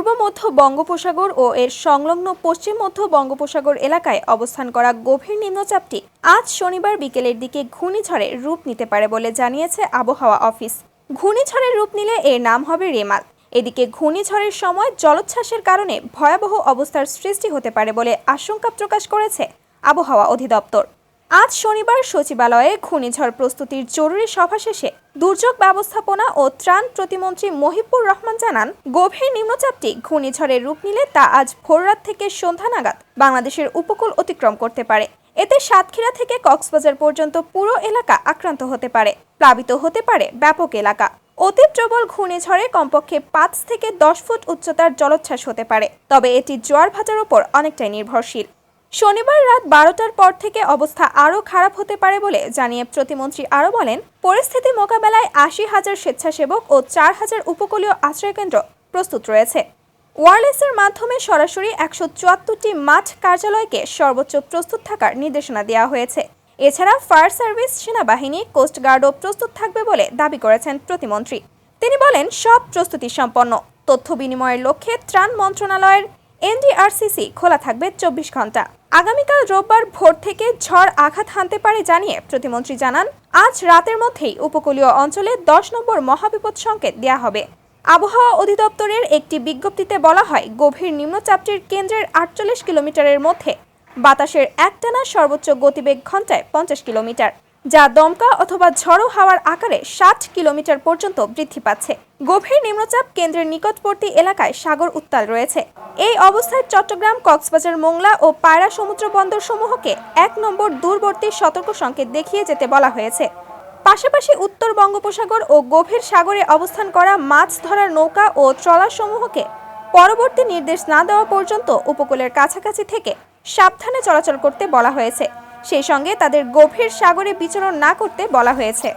পূর্ব মধ্য বঙ্গোপসাগর ও এর সংলগ্ন পশ্চিম মধ্য বঙ্গোপসাগর এলাকায় অবস্থান করা গভীর নিম্নচাপটি আজ শনিবার বিকেলের দিকে ঘূর্ণিঝড়ে রূপ নিতে পারে বলে জানিয়েছে আবহাওয়া অফিস। ঘূর্ণিঝড়ের রূপ নিলে এর নাম হবে রেমাল। এদিকে ঘূর্ণিঝড়ের সময় জলোচ্ছ্বাসের কারণে ভয়াবহ অবস্থার সৃষ্টি হতে পারে বলে আশঙ্কা প্রকাশ করেছে আবহাওয়া অধিদপ্তর। আজ শনিবার সচিবালয়ে ঘূর্ণিঝড় প্রস্তুতির জরুরি সভা শেষে দুর্যোগ ব্যবস্থাপনা ও ত্রাণ প্রতিমন্ত্রী মহিবুর রহমান জানান, গভীর নিম্নচাপটি ঘূর্ণিঝড়ের রূপ নিলে তা আজ ভোররাত থেকে সন্ধ্যা নাগাদ বাংলাদেশের উপকূল অতিক্রম করতে পারে। এতে সাতক্ষীরা থেকে কক্সবাজার পর্যন্ত পুরো এলাকা আক্রান্ত হতে পারে, প্লাবিত হতে পারে ব্যাপক এলাকা। অতি প্রবল ঘূর্ণিঝড়ে কমপক্ষে পাঁচ থেকে দশ ফুট উচ্চতার জলোচ্ছ্বাস হতে পারে, তবে এটি জোয়ার ভাটার ওপর অনেকটাই নির্ভরশীল। শনিবার রাত বারোটার পর থেকে অবস্থা আরও খারাপ হতে পারে বলে জানিয়ে প্রতিমন্ত্রী আরও বলেন, পরিস্থিতি মোকাবেলায় আশি হাজার স্বেচ্ছাসেবক ও চার হাজার উপকূলীয় আশ্রয়কেন্দ্র প্রস্তুত রয়েছে। ওয়ারলেসের মাধ্যমে সরাসরি একশো চুয়াত্তরটি মাঠ কার্যালয়কে সর্বোচ্চ প্রস্তুত থাকার নির্দেশনা দেওয়া হয়েছে। এছাড়া ফায়ার সার্ভিস, সেনাবাহিনী কোস্টগার্ডও প্রস্তুত থাকবে বলে দাবি করেছেন প্রতিমন্ত্রী। তিনি বলেন, সব প্রস্তুতি সম্পন্ন। তথ্য বিনিময়ের লক্ষ্যে ত্রাণ মন্ত্রণালয়ের এনডিআরসিসি খোলা থাকবে চব্বিশ ঘণ্টা আগামীকাল রোববার ভোর থেকে ঝড় আঘাত হানতে পারে জানিয়ে প্রতিমন্ত্রী জানান, আজ রাতের মধ্যেই উপকূলীয় অঞ্চলে দশ নম্বর মহাবিপদ সংকেত দেওয়া হবে। আবহাওয়া অধিদপ্তরের একটি বিজ্ঞপ্তিতে বলা হয়, গভীর নিম্নচাপটির কেন্দ্রের আটচল্লিশ কিলোমিটারের মধ্যে বাতাসের একটানা সর্বোচ্চ গতিবেগ ঘন্টায় পঞ্চাশ কিলোমিটার। যা দমকা অথবা ঝড়ো হাওয়ার আকারে ষাট কিলোমিটার পর্যন্ত বৃদ্ধি পাচ্ছে। গভীর নিম্নচাপ কেন্দ্রের নিকটবর্তী এলাকায় সাগর উত্তাল রয়েছে। এই অবস্থায় চট্টগ্রাম, কক্সবাজার, মোংলা ও পায়রা সমুদ্র বন্দর সমূহকে এক নম্বর দূরবর্তী সতর্ক সংকেত দেখিয়ে যেতে বলা হয়েছে। পাশাপাশি উত্তর বঙ্গোপসাগর ও গভীর সাগরে অবস্থান করা মাছ ধরার নৌকা ও ট্রলার সমূহকে পরবর্তী নির্দেশ না দেওয়া পর্যন্ত উপকূলের কাছাকাছি থেকে সাবধানে চলাচল করতে বলা হয়েছে। সেই সঙ্গে তাদের গভীর সাগরে বিচরণ না করতে বলা হয়েছে।